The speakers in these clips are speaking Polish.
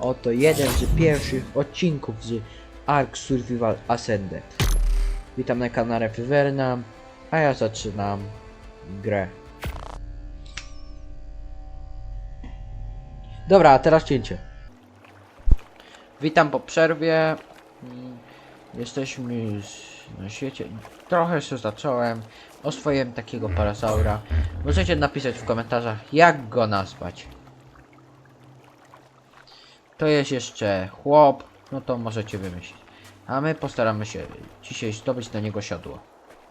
Oto jeden z pierwszych odcinków z Ark Survival Ascended. Witam na kanale Wyverna, a ja zaczynam grę. Dobra, a teraz cięcie. Witam po przerwie. Mm, Jesteśmy na świecie. Trochę się zacząłem. Oswoiłem takiego parasaura. Możecie napisać w komentarzach, jak go nazwać. To jest jeszcze chłop, no to możecie wymyślić. A my postaramy się dzisiaj zdobyć na niego siodło.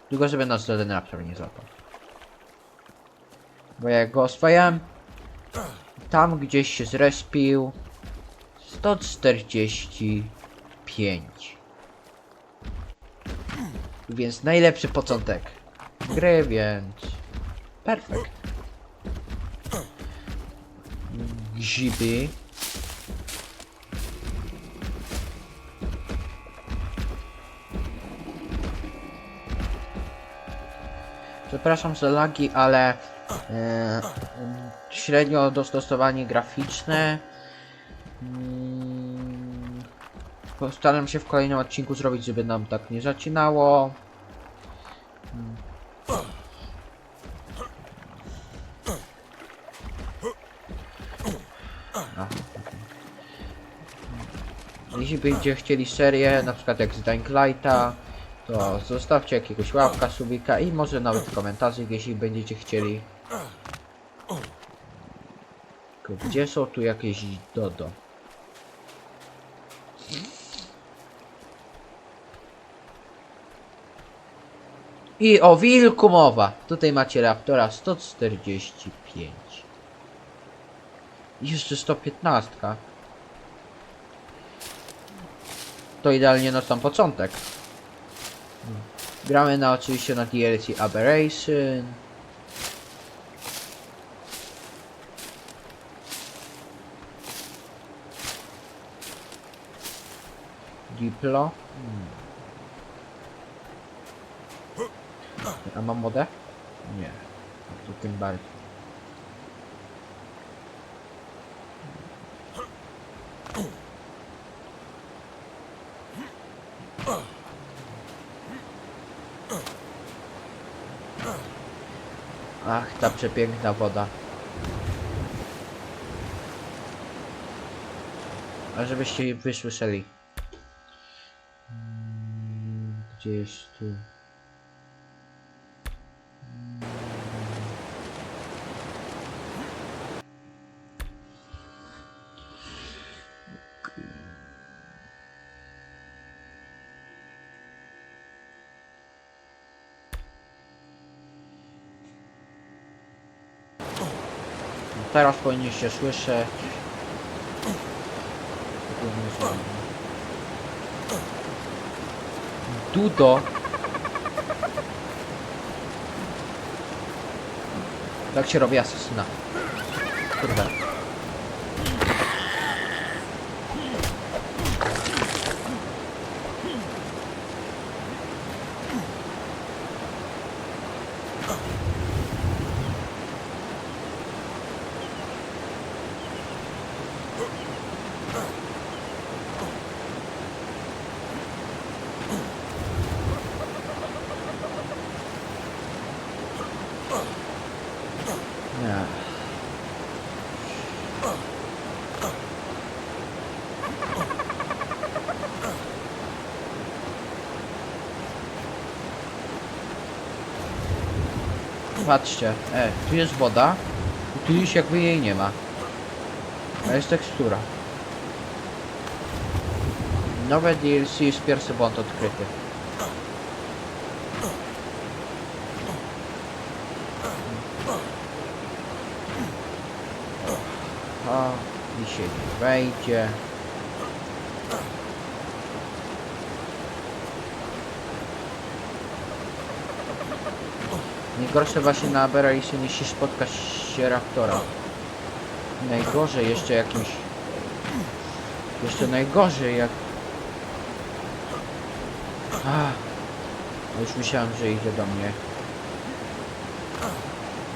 Tylko żeby nas żaden raptor nie złapał. Bo jak go oswajałem, tam gdzieś się zrespił 145. Więc najlepszy początek gry, więc perfekt. Grzyby. Przepraszam za lagi, ale e, średnio dostosowanie graficzne. Mm, Postaram się w kolejnym odcinku zrobić, żeby nam tak nie zacinało. Mm. Jeśli będziecie chcieli serię, na przykład jak z Dying Lighta, to zostawcie jakiegoś łapka, subika i może nawet komentarzy, jeśli będziecie chcieli. Gdzie są tu jakieś dodo? I o wilku mowa. Tutaj macie Raptora 145. I jeszcze 115. To idealnie na sam początek. Gramy na oczywiście na DLC Aberration. Diplo. Hmm. A mam modę? Nie. To tym bardziej. Ach, ta przepiękna woda. A żebyście wysłyszeli. Mm, Gdzie jest tu? Teraz powinniście słyszeć. Dudo. Tak się robi asesyna. Kurde. Nie. Patrzcie, e, tu jest woda, tu już jakby jej nie ma. A jest tekstura. Nowe DLC jest pierwszy błąd odkryty. O, i się nie wejdzie. Najgorsze właśnie na Aberration, jeśli spotka się Raptora. Najgorzej jeszcze jakimś... Jeszcze najgorzej jak... Ah, już myślałem, że idzie do mnie.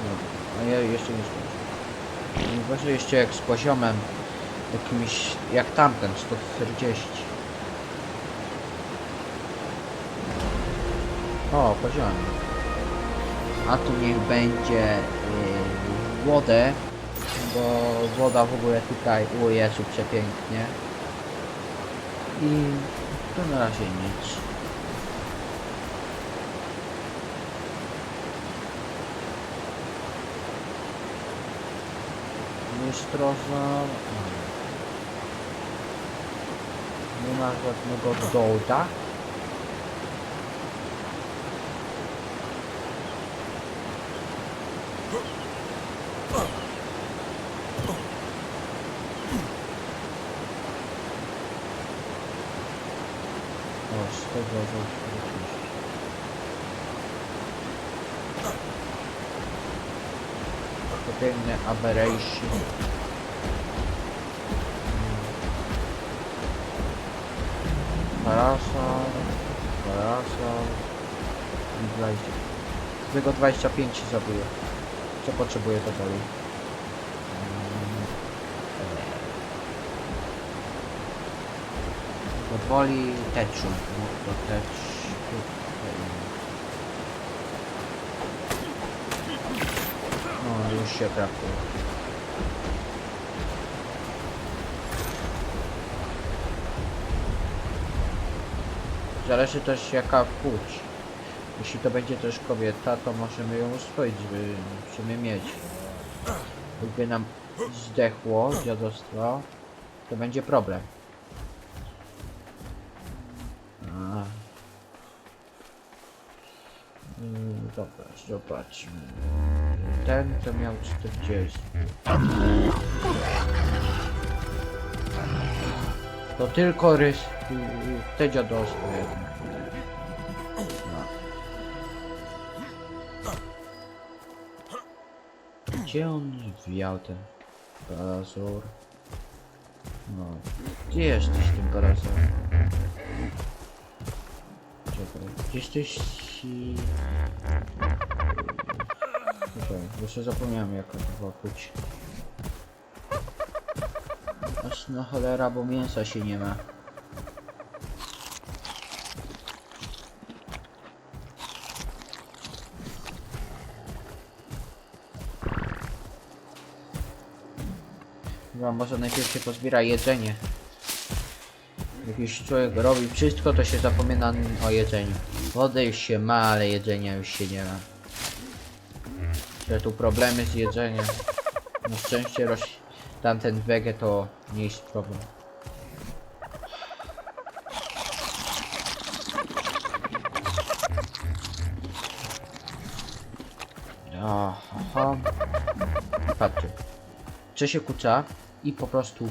No, a ja jeszcze nie skończyłem. Najgorzej jeszcze jak z poziomem Jakimś, jak tamten, 140. O, poziom. A tu niech będzie yy, wodę, bo woda w ogóle tutaj, o Jezu, przepięknie. I to na razie nic. Lustroza. Nie ma żadnego dołda. O, z tego. To piękne aberration. Parasol, parasol i 20. Tylko 25 się zabije. Co potrzebuję to dalej? Powoli teczu. No to tecz. No już się trafiło. Zależy też jaka płeć. Jeśli to będzie też kobieta, to możemy ją uswoić, żeby mieć. Gdyby nam zdechło dziadostwo, to będzie problem. Dobra, zobaczmy. Ten to miał 40. To tylko rys... te dziadostwo jedno. No. Gdzie on zwijał ten parazor? No. Gdzie jesteś tym parazorem? Czekaj. Gdzie jesteś... i- Czekaj, jeszcze zapomniałem jaka to była. Aż na cholera, bo mięsa się nie ma. Chyba może najpierw się pozbiera jedzenie. Jak już człowiek robi wszystko, to się zapomina o jedzeniu. Wodę już się ma, ale jedzenia już się nie ma. Że tu problemy z jedzeniem. Na szczęście roś... tamten wege to nie jest problem. Aha. Patrzcie. Czy się kuca i po prostu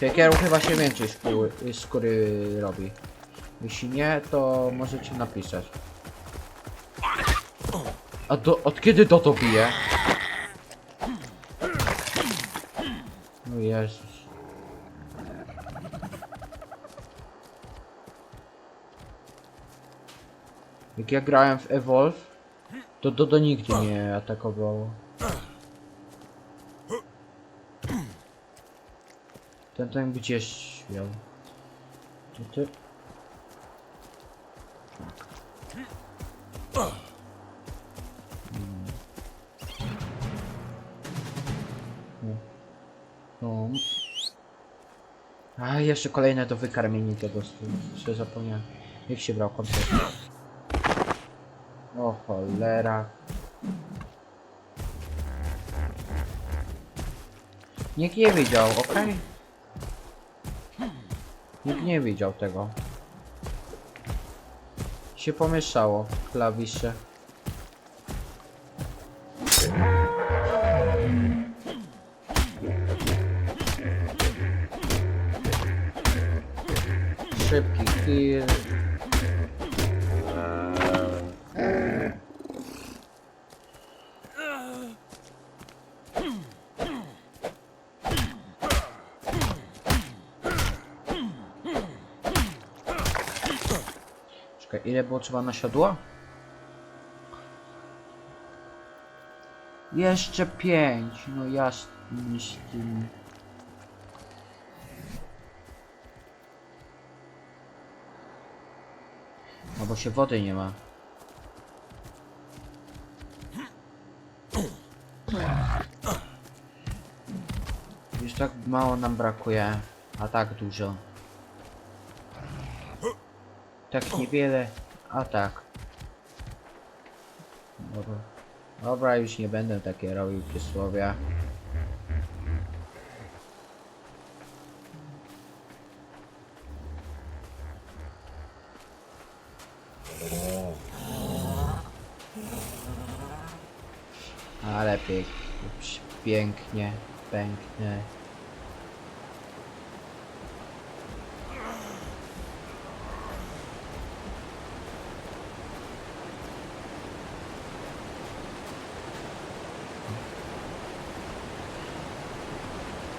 Piekieru chyba się więcej skóry, skóry robi. Jeśli nie, to możecie napisać. A do, od kiedy to to bije? No Jezus. Jak ja grałem w Evolve, to Dodo nigdy nie atakowało. Ten ten gdzieś śmiał. Czy ty? No. A jeszcze kolejne do wykarmienia tego. Jeszcze zapomniałem. Jak się brał kontakt? O cholera. Nikt nie widział, okej? Nikt nie widział tego. Się pomieszało klawisze. Szybki kill. Było trzeba na siodło? Jeszcze pięć. No jasny z tym. No bo się wody nie ma. Już tak mało nam brakuje, a tak dużo. Tak niewiele, a tak. Dobra. Już nie będę takie robił przysłowia. Ale pięk, pięknie, pięknie.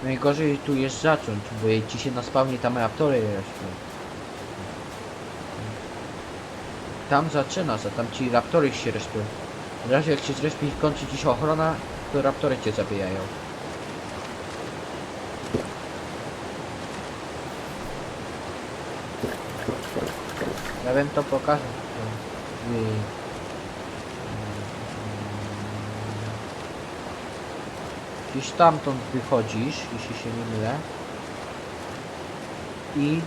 Najgorzej tu jest zacząć, bo ci się na spawnie tam raptory jeszcze. Tam zaczyna, za tam ci raptory się respią. W razie jak się zrespi i kończy ci się ochrona, to raptory cię zabijają. Ja wiem to pokażę. Gdzieś stamtąd wychodzisz, jeśli się nie mylę. I mm,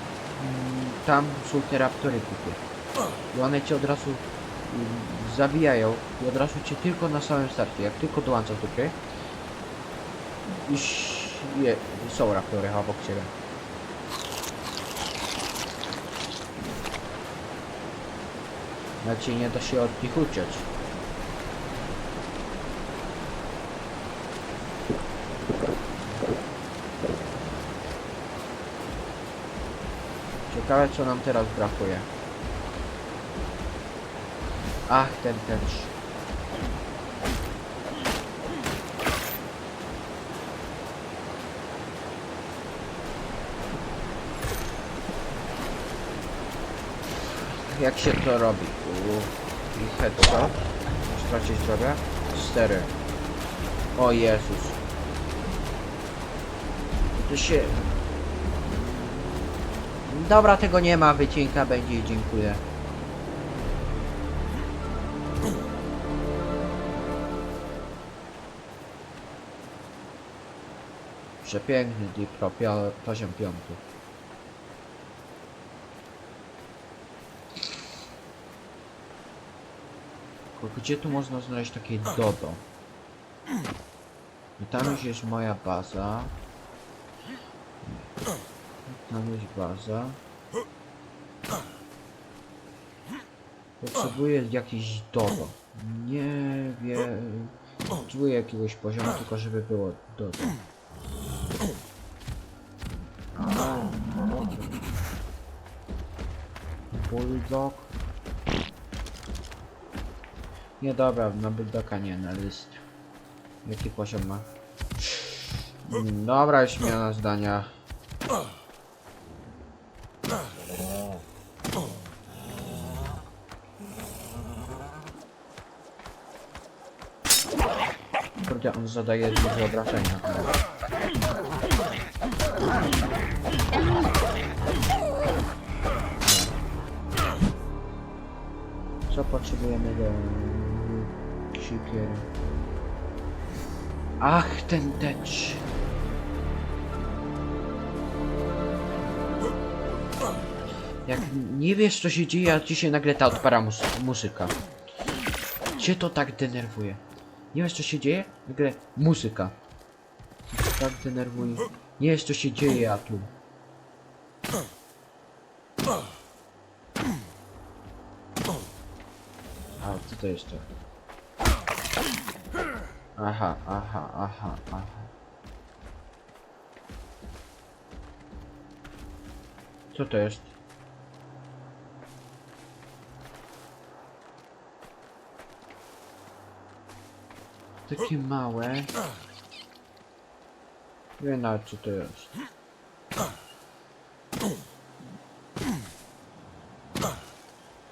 tam są te raptory kupy. I one cię od razu mm, zabijają i od razu cię tylko na samym starcie, jak tylko dołączasz do gry. Iż je, są raptory obok ciebie. Znaczy nie da się od nich uciec. Ciekawe co nam teraz brakuje. Ach, ten też. Jak się to robi? I headshot. Stracić zdrowia. Cztery. O Jezus. To się... Dobra, tego nie ma, wycinka będzie, dziękuję. Przepiękny Dipro, poziom piąty. Gdzie tu można znaleźć takie dodo? I tam już jest moja baza. Tam baza. Potrzebuję jakiś dodo. Nie wiem. Potrzebuję jakiegoś poziomu, tylko żeby było dodo. Bulldog. Nie dobra, na bulldoga nie, na list. Jaki poziom ma? Dobra, już zmiana zdania. Zadaje duże obrażenia. Co potrzebujemy do siekiery? Ach, ten tecz. Jak nie wiesz co się dzieje, a ci się nagle ta odpara muzyka. Cię to tak denerwuje. Nie wiesz co się dzieje? Nagle muzyka. Tak denerwuje. Nie wiesz co się dzieje, a tu. A, co to jeszcze? Aha, aha, aha, aha. Co to jest? Takie małe. Nie wiem nawet co to jest.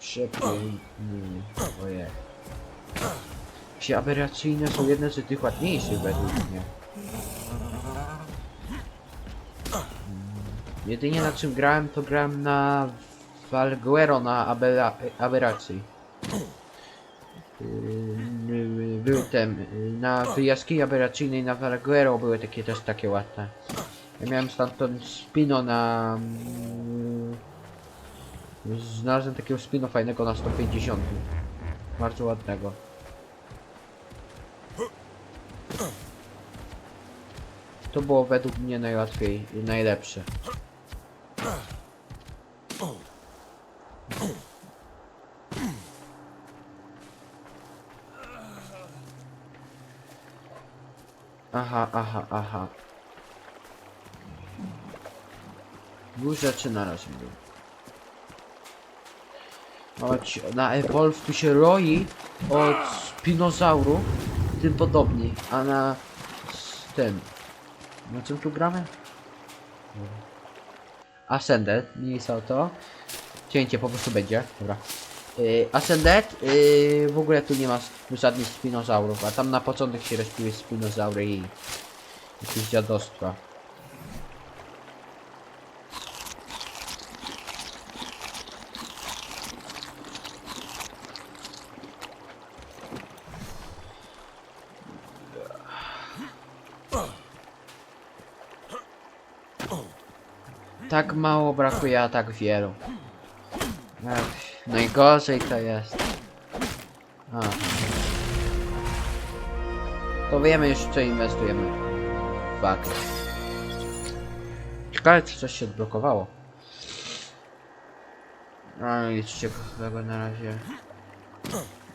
Przepięknie. Ojej. Się aberracyjne są jedne z tych ładniejszych według mnie. Jedynie na czym grałem, to grałem na Valguero na aberracji. Był ten, yy, na jaskini aberracyjnej na Valguero były takie też takie ładne. Ja miałem stamtąd spino na... mm, Znalazłem takiego spino fajnego na 150. Bardzo ładnego. To było według mnie najłatwiej i najlepsze. Aha, aha, aha. Już zaczyna raz mówię. Choć na Evolve tu się roi od spinozaurów, tym podobniej, a na z tym. Na czym tu gramy? Ascended, nie jest o to. Cięcie po prostu będzie, dobra. Yy, Ascended, yy, w ogóle tu nie ma sp- żadnych spinozaurów, a tam na początek się respiły spinozaury i jakieś dziadostwa. Tak mało brakuje, a tak wielu. Ach, najgorzej to jest. Aha. To wiemy już, co inwestujemy. Fakt. Ciekawe, czy coś się odblokowało. No nic ciekawego na razie.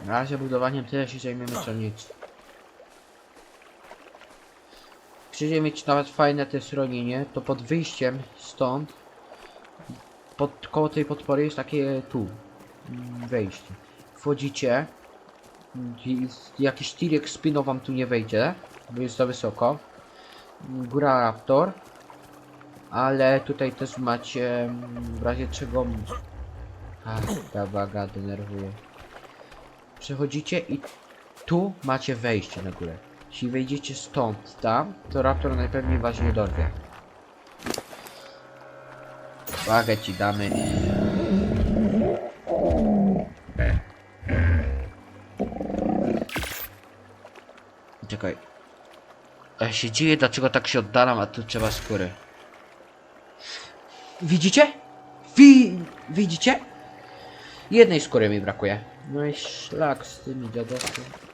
Na razie budowaniem tyle się zajmiemy, co nic. Chcecie mieć nawet fajne te schronienie, to pod wyjściem stąd, pod, koło tej podpory jest takie tu, wejście. Wchodzicie, z- jakiś T-Rex spino wam tu nie wejdzie, bo jest za wysoko. Mm, Góra Raptor, ale tutaj też macie mm, w razie czego... A, ta waga denerwuje. Przechodzicie i tu macie wejście na górę. Jeśli wejdziecie stąd tam, to Raptor najpewniej was nie dorwie. Wagę ci damy. Czekaj. Ja się dziwię, dlaczego tak się oddalam, a tu trzeba skóry. Widzicie? Wi widzicie? Jednej skóry mi brakuje. No i szlak z tymi dziadostwami.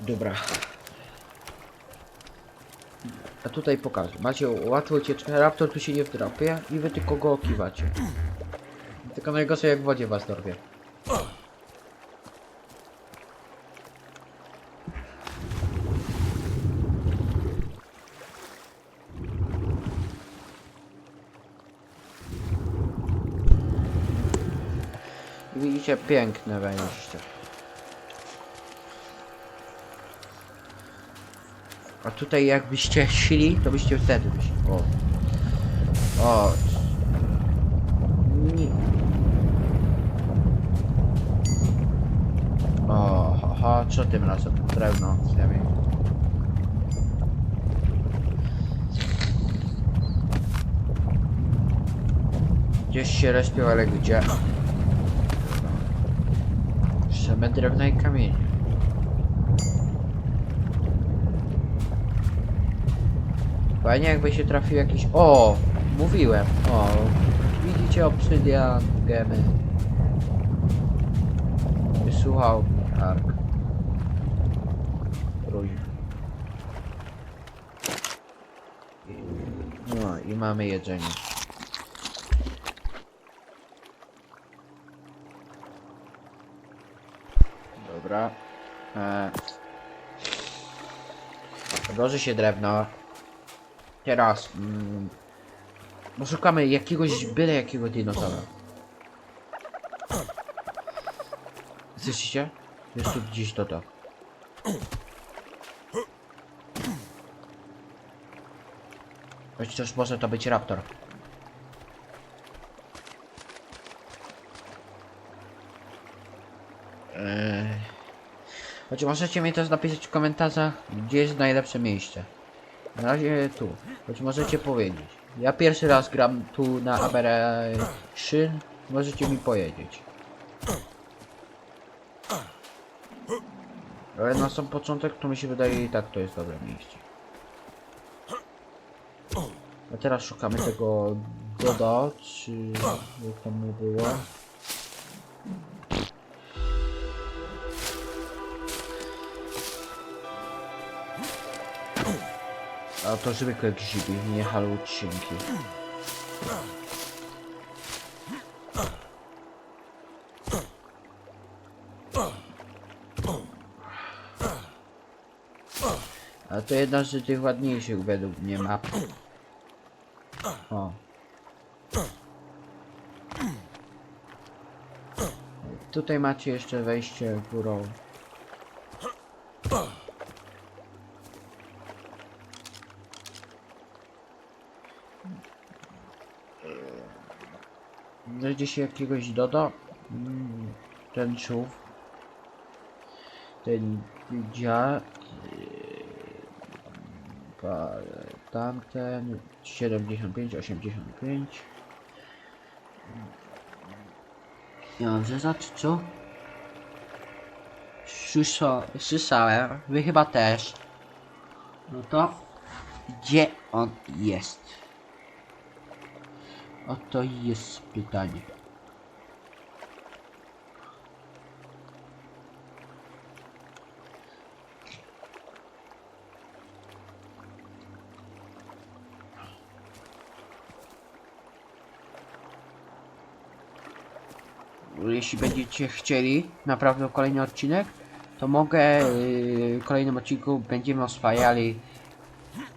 Dobra. A tutaj pokażę. Macie łatwo ucieczkę, raptor tu się nie wdrapie i wy tylko go okiwacie. Tylko najgorzej jak w wodzie was dorwie. Widzicie, piękne wejście. A tutaj jakbyście szli, to byście wtedy byś... O. O. Nie. O, ha, ha, co tym razem? Drewno, ziemi. Gdzieś się respią, ale gdzie? Same drewna i kamienie. Fajnie jakby się trafił jakiś... O! Mówiłem. O! Widzicie obsydian, gemy. Wysłuchał Ark. Rój. No i mamy jedzenie. Dobra. E... Odłoży się drewno. Teraz. Mm, poszukamy jakiegoś byle jakiego dinozaura. Słyszycie? Jest tu gdzieś to to. Chociaż może to być raptor. Eee... Choć możecie mi też napisać w komentarzach, gdzie jest najlepsze miejsce. Na razie tu. Choć możecie powiedzieć. Ja pierwszy raz gram tu na Aberration. Możecie mi powiedzieć. Ale na sam początek to mi się wydaje i tak to jest dobre miejsce. A teraz szukamy tego Doda, czy jak tam było. A to zwykłe grzyby, nie halucinki. A to jedna z tych ładniejszych według mnie map. O. Tutaj macie jeszcze wejście górą. Się jakiegoś dodo. Mm, Ten czów. Ten dziad. Pa- Tamten 75, 85. Dobrze, znaczy co? Słysza- Słyszałem, wy chyba też. No to gdzie on jest? Oto jest pytanie. Jeśli będziecie chcieli naprawdę kolejny odcinek, to mogę yy, w kolejnym odcinku będziemy oswajali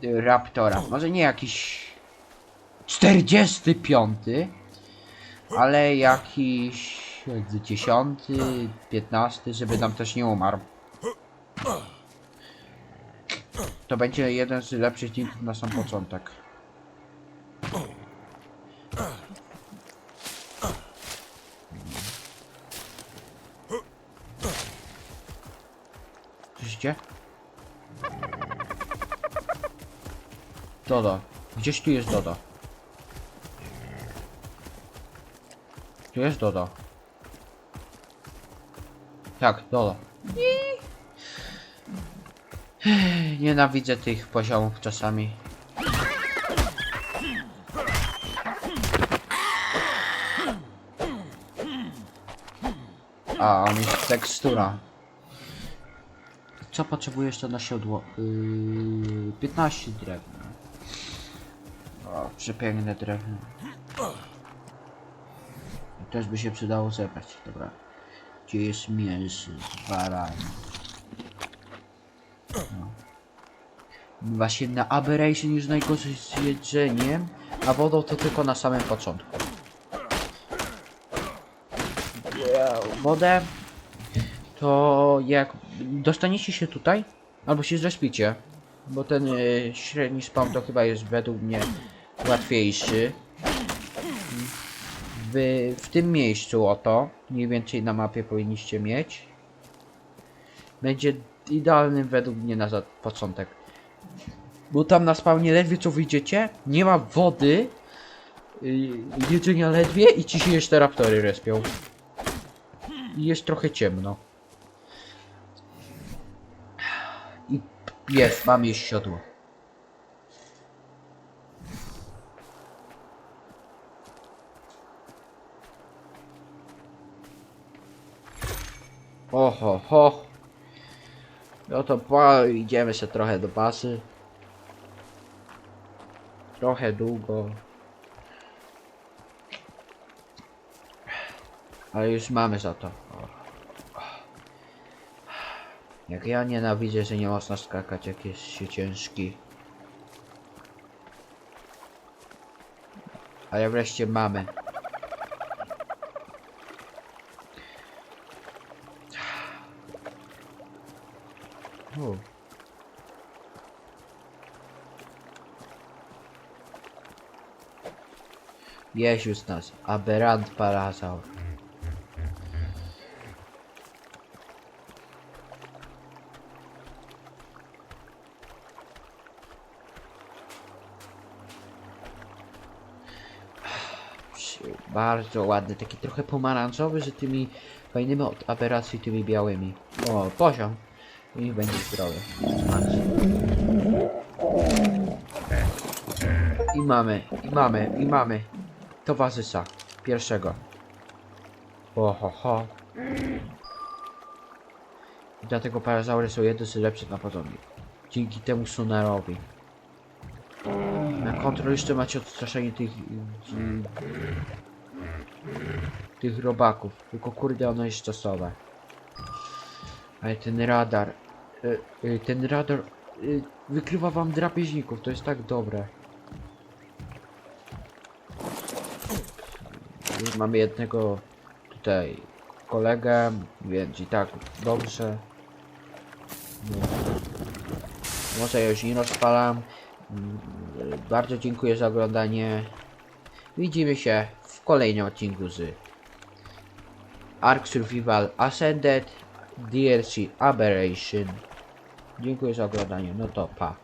yy, Raptora. Może nie jakiś 45, ale jakiś 10, 15, żeby nam też nie umarł. To będzie jeden z lepszych odcinków na sam początek. Słyszycie? Dodo. Gdzieś tu jest Dodo. Tu jest Dodo. Tak, Dodo. Nienawidzę tych poziomów czasami. A, on jest tekstura. Co potrzebujesz to na siodło? Yy, 15 drewna. O, przepiękne drewno. Też by się przydało zebrać, dobra. Gdzie jest mięso z barani? No. Właśnie na Aberration już najgorzej z jedzeniem, a wodą to tylko na samym początku. Wodę to jak dostaniecie się tutaj, albo się zrespicie, bo ten y, średni spawn to chyba jest według mnie łatwiejszy. W, w tym miejscu oto, mniej więcej na mapie powinniście mieć. Będzie idealnym według mnie na początek. Bo tam na spawnie ledwie co wyjdziecie, nie ma wody, y, jedzenia ledwie i ci się jeszcze raptory respią. I jest trochę ciemno. I jest, mam już siodło. Oho, ho. No to po, idziemy się trochę do basy. Trochę długo. Ale już mamy za to. Jak ja nienawidzę, że nie można skakać, jak jest się ciężki. Ale wreszcie mamy. U. Już nas. Aberrant parasaur. Bardzo ładny, taki trochę pomarańczowy, że tymi fajnymi od aberracji tymi białymi. O, poziom. I będzie zdrowy. I mamy, i mamy, i mamy towarzysza pierwszego. Oho, ho. I dlatego parazaury są jedne z lepszych na podobnie. Dzięki temu sonarowi. Na kontrol jeszcze macie odstraszenie tych... tych robaków. Tylko kurde ono jest czasowe. Ale ten radar... y, y, ten radar... y, wykrywa wam drapieżników, to jest tak dobre. Już mamy jednego tutaj kolegę, więc i tak dobrze. Może już nie rozpalam. Mm, Bardzo dziękuję za oglądanie. Widzimy się w kolejnym odcinku z Ark Survival Ascended DLC Aberration. link 会少给我，有那怕。